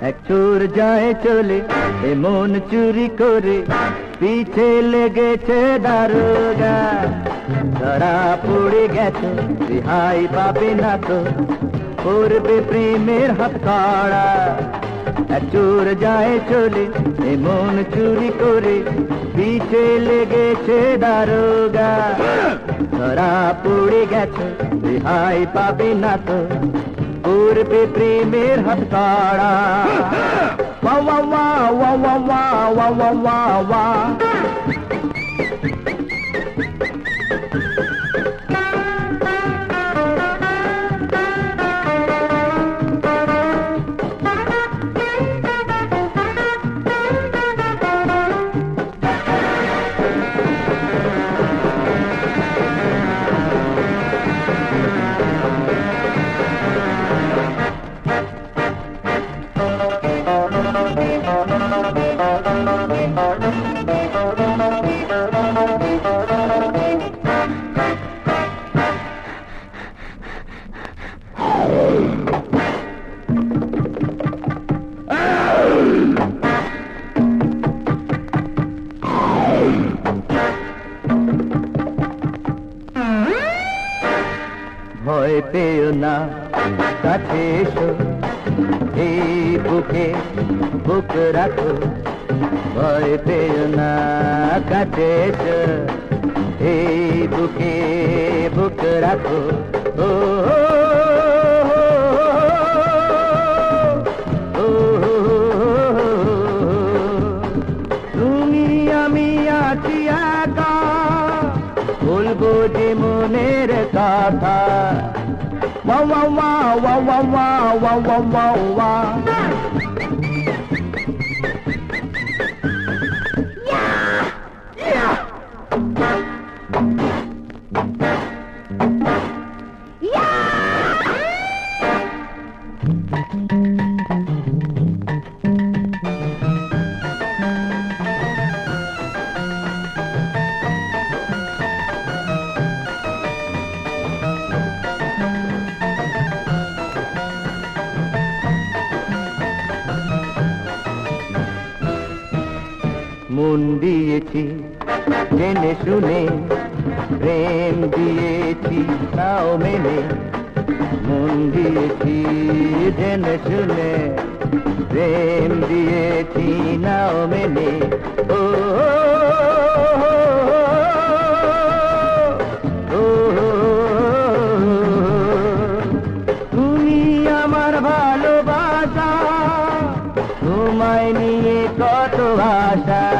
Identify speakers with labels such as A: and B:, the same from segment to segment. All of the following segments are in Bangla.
A: এক চোর যায় চলে মন চুরি করে পিছে লেগেছে দারোগা। ধরা পড়ে গেছে, রিহাই পাবে না তো, করবে প্রেমের হাত কাড়া। এক চোর যায় চলে মন চুরি করে পিছে লেগেছে দারোগা। ধরা পড়ে গেছে, রিহাই পাবে না তো ಊರ್ಪಿ ಪ್ರೇಮೇರ್ ಹತ್ತಾಳ ವಾ ವಾ ವಾ ವಾ ವಾ ವಾ ವಾ ವಾ ವಾ ভয় পেও না কাছে এসো। এই বুকে বুক রাখো। ভয় পেও না এসো এই বুকে বুক রাখো ও তুমি আমি আছি একা বলব যে মনের কথা ওয়া ওয়া ওয়া ওয়া ওয়া ওয়া ওয়া ওয়া মন দিয়েছি জেনে শুনে প্রেম দিয়েছি তাও মেনে মন দিয়েছি জেনে শুনে প্রেম দিয়েছি নাও মেনে ও তুমি আমার ভালোবাসা তোমায় নিয়ে কত আশা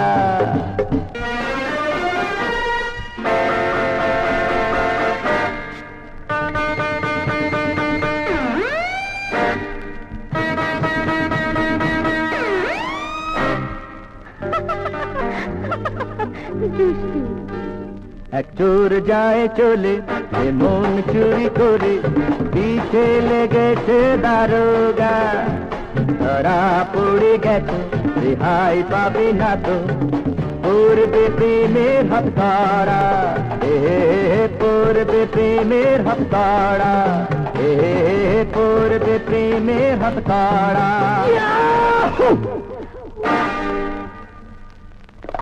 A: এক চোর যায় চলে এ মন চুরি করে পিছে লেগেছে দারোগা। ধরা পড়ে গেছে, রেহাই পাবে না তো। পড়বে প্রেমের হাত কাড়া এ পড়বে প্রেমের হাত কাড়া এ পড়বে প্রেমের হাত কাড়া